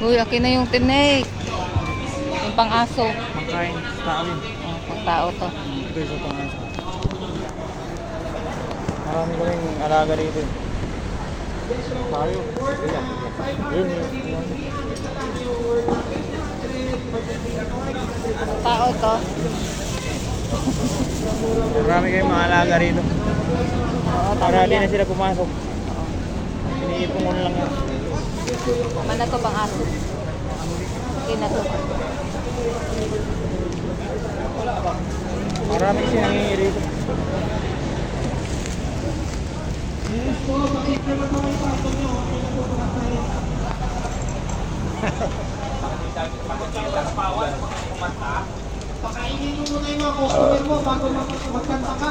Uy, akin na yung tinik. Yung pang-aso. Pangkain, tao yun. Oh, pang-tao to. Ito yung pang-aso. Marami ko rin alaga rito. Eh. Tayo. Yun. Tao to. Marami kayong mga alaga rito. Tama Para di na sila pumasok. Iniipon ko na lang yan. Man na to pang-aso. Okay na to. Marami kasi nangingi rito. Pakainin mo muna yung mga customer mo bago mag- magkanta ka.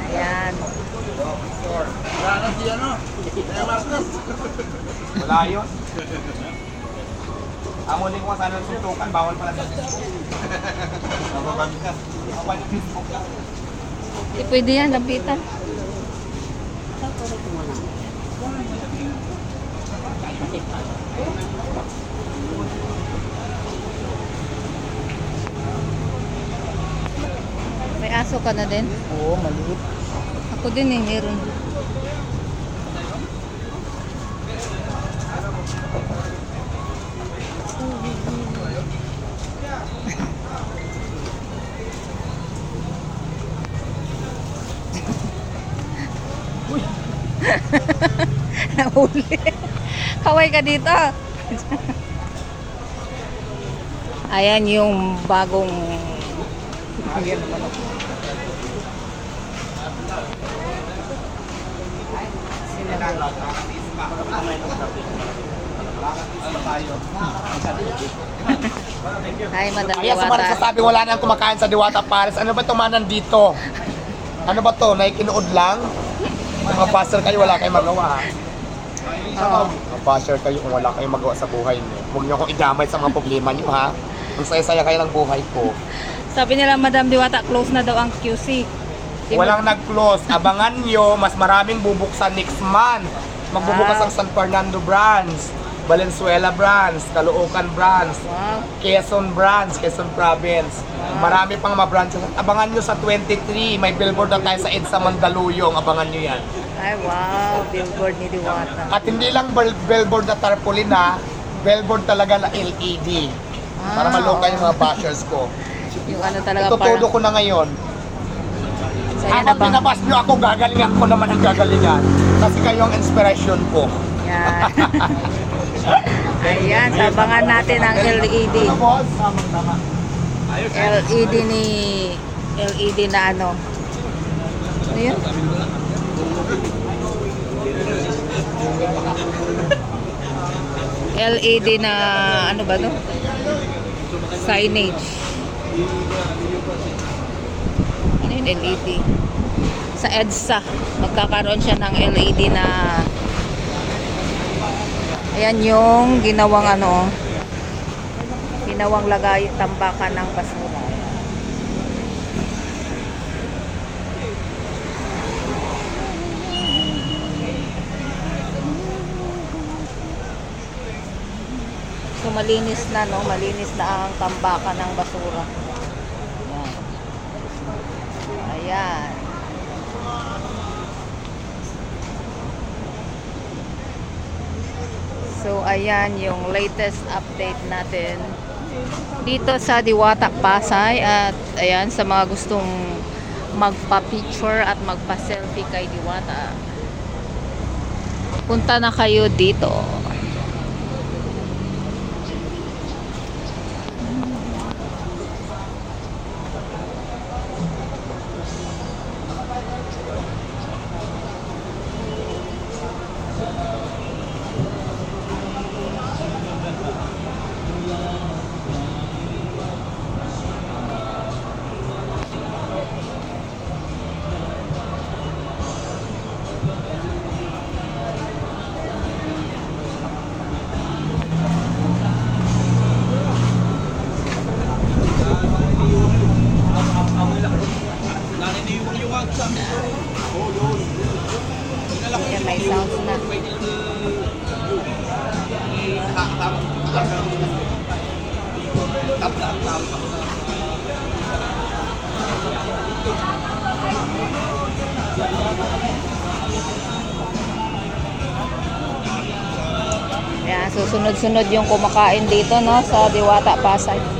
Ayan. Wala yun. Amo din ko sana ng suntukan, bawal pala sa Facebook. Nababami ka. Pa yung Facebook ka. Di pwede yan, lapitan. May aso ka na din? Oo, maliit. Ako din eh, meron. Nahuli. Kaway ka dito. Ayan yung bagong. Hi, Madam Kaya sa mga Diwata. nagsasabi wala nang kumakain sa Diwata Paris, ano ba tumanan dito? Ano ba to? Naikinuod lang? Mga pastor kayo, wala kayong magawa ha? Mga pastor kayo kung wala kayong magawa sa buhay niyo. Huwag niyo akong idamay sa mga problema niyo ha. Ang saya-saya kayo ng buhay ko. Sabi nila, Madam Diwata, close na daw ang QC. Di ba- Walang nag-close. Abangan nyo, mas maraming bubuksan next month. Magbubukas Wow. ang San Fernando branch, Valenzuela branch, Caloocan branch, Wow. Quezon branch, Quezon province. Marami pang mga branches. Abangan nyo sa 23, may billboard na tayo sa EDSA Mandaluyong. Abangan nyo yan. Ay, wow. Billboard ni Diwata. At hindi lang bel- billboard na tarpaulin ha, billboard talaga na LED. Ah, Para maloko oo. yung mga bashers ko. Yung ano talaga Itutudo parang... ko na ngayon. Sa'yo na Habang ba? pinabas nyo ako, gagalingan ko naman ang gagalingan. Kasi kayo ang inspiration ko. Yan. Ayan, sabangan natin ang LED. Ano boss? LED ni... LED na ano. Ano yun? LED na ano ba to? Signage. Ano yung LED? Sa EDSA. Magkakaroon siya ng LED na Ayan yung ginawang ano ginawang lagay tambakan ng basura. So malinis na no, malinis na ang tambakan ng basura. Ayan. Ayan. So ayan yung latest update natin dito sa Diwata Pasay at ayan sa mga gustong magpa-picture at magpa-selfie kay Diwata. Punta na kayo dito. Ayan, so sunod-sunod yung kumakain dito, no, sa Diwata, Pasay.